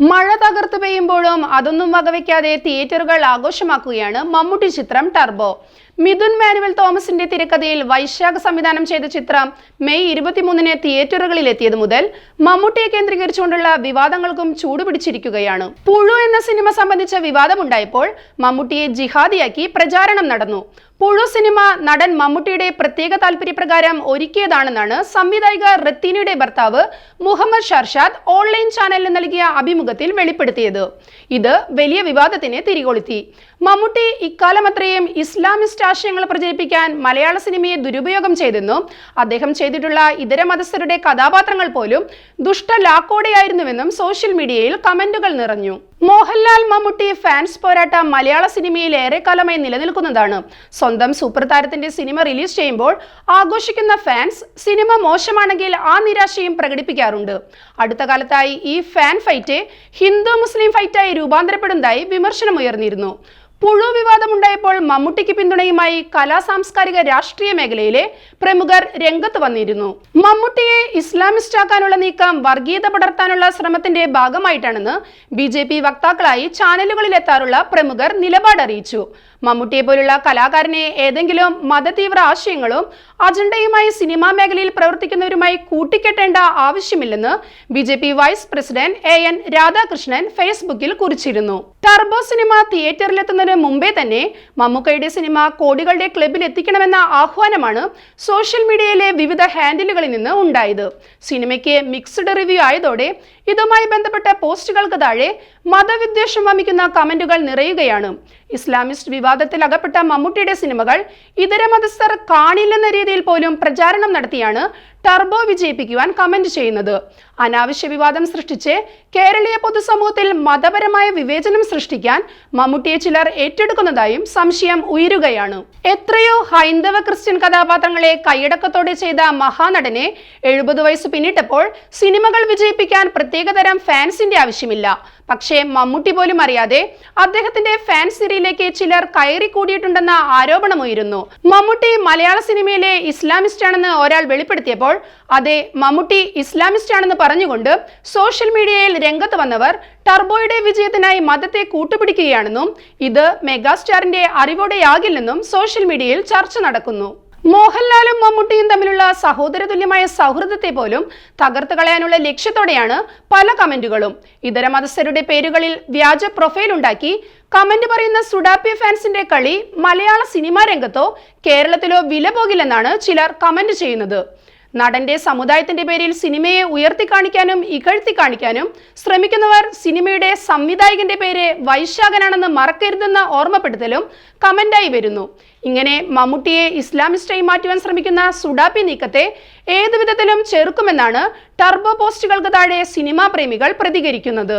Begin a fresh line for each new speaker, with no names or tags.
മഴ തകർത്ത് പെയ്യുമ്പോഴും അതൊന്നും വകവയ്ക്കാതെ തിയേറ്ററുകൾ ആഘോഷമാക്കുകയാണ് മമ്മൂട്ടി ചിത്രം ടർബോ മിഥുൻ മാനുവൽ തോമസിന്റെ തിരക്കഥയിൽ വൈശാഖ സംവിധാനം ചെയ്ത ചിത്രം മെയ് ഇരുപത്തിമൂന്നിന് തിയേറ്ററുകളിൽ എത്തിയത് മുതൽ മമ്മൂട്ടിയെ കേന്ദ്രീകരിച്ചുകൊണ്ടുള്ള വിവാദങ്ങൾക്കും ചൂടുപിടിച്ചിരിക്കുകയാണ് പുഴു എന്ന സിനിമ സംബന്ധിച്ച വിവാദമുണ്ടായപ്പോൾ മമ്മൂട്ടിയെ ജിഹാദിയാക്കി പ്രചാരണം നടന്നു. പുഴു സിനിമ നടൻ മമ്മൂട്ടിയുടെ പ്രത്യേക താല്പര്യപ്രകാരം ഒരുക്കിയതാണെന്നാണ് സംവിധായിക റത്തീനയുടെ ഭർത്താവ് മുഹമ്മദ് ഷർഷാദ് ഓൺലൈൻ ചാനലിന് നൽകിയ അഭിമുഖത്തിൽ വെളിപ്പെടുത്തിയത്. ഇത് വലിയ വിവാദത്തിന് തിരികൊളുത്തി. മമ്മൂട്ടി ഇക്കാലമത്രയും ഇസ്ലാമിസ്റ്റ് ആശയങ്ങൾ പ്രചരിപ്പിക്കാൻ മലയാള സിനിമയെ ദുരുപയോഗം ചെയ്തെന്നും അദ്ദേഹം ചെയ്തിട്ടുള്ള ഇതര മതസ്ഥരുടെ കഥാപാത്രങ്ങൾ പോലും ദുഷ്ട ലാക്കോടെയായിരുന്നുവെന്നും സോഷ്യൽ മീഡിയയിൽ കമന്റുകൾ നിറഞ്ഞു. മോഹൻലാൽ മമ്മൂട്ടി ഫാൻസ് പോരാട്ടം മലയാള സിനിമയിൽ ഏറെക്കാലമായി നിലനിൽക്കുന്നതാണ്. സ്വന്തം സൂപ്പർ താരത്തിന്റെ സിനിമ റിലീസ് ചെയ്യുമ്പോൾ ആഘോഷിക്കുന്ന ഫാൻസ് സിനിമ മോശമാണെങ്കിൽ ആ നിരാശയും പ്രകടിപ്പിക്കാറുണ്ട്. അടുത്ത കാലത്തായി ഈ ഫാൻ ഫൈറ്റ് ഹിന്ദു മുസ്ലിം ഫൈറ്റായി രൂപാന്തരപ്പെടുന്നതായി വിമർശനമുയർന്നിരുന്നു. പുഴു വിവാദമുണ്ടായപ്പോൾ മമ്മൂട്ടിക്ക് പിന്തുണയുമായി കലാ സാംസ്കാരിക രാഷ്ട്രീയ മേഖലയിലെ പ്രമുഖർ രംഗത്ത് വന്നിരുന്നു. മമ്മൂട്ടിയെ ഇസ്ലാമിസ്റ്റ് ആക്കാനുള്ള നീക്കം വർഗീയത പടർത്താനുള്ള ശ്രമത്തിന്റെ ഭാഗമായിട്ടാണെന്ന് ബി ജെ പി വക്താക്കളായി ചാനലുകളിലെത്താറുള്ള പ്രമുഖർ നിലപാടറിയിച്ചു. മമ്മൂട്ടിയെ പോലുള്ള കലാകാരനെ ഏതെങ്കിലും മതതീവ്ര ആശയങ്ങളും അജണ്ടയുമായി സിനിമാ മേഖലയിൽ പ്രവർത്തിക്കുന്നവരുമായി കൂട്ടിക്കെട്ടേണ്ട ആവശ്യമില്ലെന്ന് B J P vice president A N Radhakrishnan ഫേസ്ബുക്കിൽ കുറിച്ചിരുന്നു. ടർബോ സിനിമ തിയേറ്ററിലെത്തുന്നതിന് മുമ്പേ തന്നെ മമ്മൂക്കയുടെ സിനിമ കോടികളുടെ ക്ലബിൽ എത്തിക്കണമെന്ന ആഹ്വാനമാണ് സോഷ്യൽ മീഡിയയിലെ വിവിധ ഹാൻഡിലുകളിൽ നിന്ന് ഉണ്ടായത്. സിനിമയ്ക്ക് മിക്സ്ഡ് റിവ്യൂ ആയതോടെ ഇതുമായി ബന്ധപ്പെട്ട പോസ്റ്റുകൾക്ക് താഴെ മതവിദ്വേഷം വമിക്കുന്ന കമന്റുകൾ നിറയുകയാണ്. ഇസ്ലാമിസ്റ്റ് വിവാദത്തിൽ അകപ്പെട്ട മമ്മൂട്ടിയുടെ സിനിമകൾ ഇതര മതസ്ഥർ കാണില്ലെന്ന രീതിയിൽ പോലും പ്രചാരണം നടത്തിയാണ് ടർബോ വിജയിപ്പിക്കുവാൻ കമന്റ് ചെയ്യുന്നത്. അനാവശ്യ വിവാദം സൃഷ്ടിച്ച് കേരളീയ പൊതുസമൂഹത്തിൽ മതപരമായ വിവേചനം സൃഷ്ടിക്കാൻ മമ്മൂട്ടിയെ ചിലർ ഏറ്റെടുക്കുന്നതായും സംശയം ഉയരുകയാണ്. എത്രയോ ഹൈന്ദവ ക്രിസ്ത്യൻ കഥാപാത്രങ്ങളെ കൈയടക്കത്തോടെ ചെയ്ത മഹാനടനെ എഴുപത് വയസ്സ് പിന്നിട്ടപ്പോൾ സിനിമകൾ വിജയിപ്പിക്കാൻ പ്രത്യേകതരം ഫാൻസിന്റെ ആവശ്യമില്ല. പക്ഷേ മമ്മൂട്ടി പോലും അറിയാതെ അദ്ദേഹത്തിന്റെ ഫാൻ സിരിയിലേക്ക് ചിലർ കയറി കൂടിയിട്ടുണ്ടെന്ന ആരോപണമുയരുന്നു മമ്മൂട്ടി മലയാള സിനിമയിലെ ഇസ്ലാമിസ്റ്റ് ആണെന്ന് ഒരാൾ വെളിപ്പെടുത്തിയപ്പോൾ അതെ മമ്മൂട്ടി ഇസ്ലാമിസ്റ്റ് ആണെന്ന് പറഞ്ഞുകൊണ്ട് സോഷ്യൽ മീഡിയയിൽ രംഗത്ത് വന്നവർ ടർബോയുടെ വിജയത്തിനായി മതത്തെ കൂട്ടുപിടിക്കുകയാണെന്നും ഇത് മെഗാസ്റ്റാറിന്റെ അറിവോടെയാകില്ലെന്നും സോഷ്യൽ മീഡിയയിൽ ചർച്ച നടക്കുന്നു. മോഹൻലാലും മമ്മൂട്ടിയും തമ്മിലുള്ള സഹോദര തുല്യമായ സൗഹൃദത്തെ പോലും തകർത്തു കളയാനുള്ള ലക്ഷ്യത്തോടെയാണ് പല കമന്റുകളും. ഇതര മതസ്ഥരുടെ പേരുകളിൽ വ്യാജ പ്രൊഫൈൽ ഉണ്ടാക്കി കമന്റ് പറയുന്ന സുഡാപ്പി ഫാൻസിന്റെ കളി മലയാള സിനിമാ രംഗത്തോ കേരളത്തിലോ വില പോകില്ലെന്നാണ് ചിലർ കമന്റ് ചെയ്യുന്നത്. നടന്റെ സമുദായത്തിന്റെ പേരിൽ സിനിമയെ ഉയർത്തി കാണിക്കാനും ഇകഴ്ത്തി കാണിക്കാനും ശ്രമിക്കുന്നവർ സിനിമയുടെ സംവിധായകന്റെ പേര് വൈശാഖനാണെന്ന് മറക്കരുതെന്ന ഓർമ്മപ്പെടുത്തലും കമന്റായി വരുന്നു. ഇങ്ങനെ മമ്മൂട്ടിയെ ഇസ്ലാമിസ്റ്റായി മാറ്റുവാൻ ശ്രമിക്കുന്ന സുഡാപ്പി നീക്കത്തെ ഏതുവിധത്തിലും ചെറുക്കുമെന്നാണ് ടർബോ പോസ്റ്റുകൾക്ക് താഴെ സിനിമാ പ്രേമികൾ പ്രതികരിക്കുന്നത്.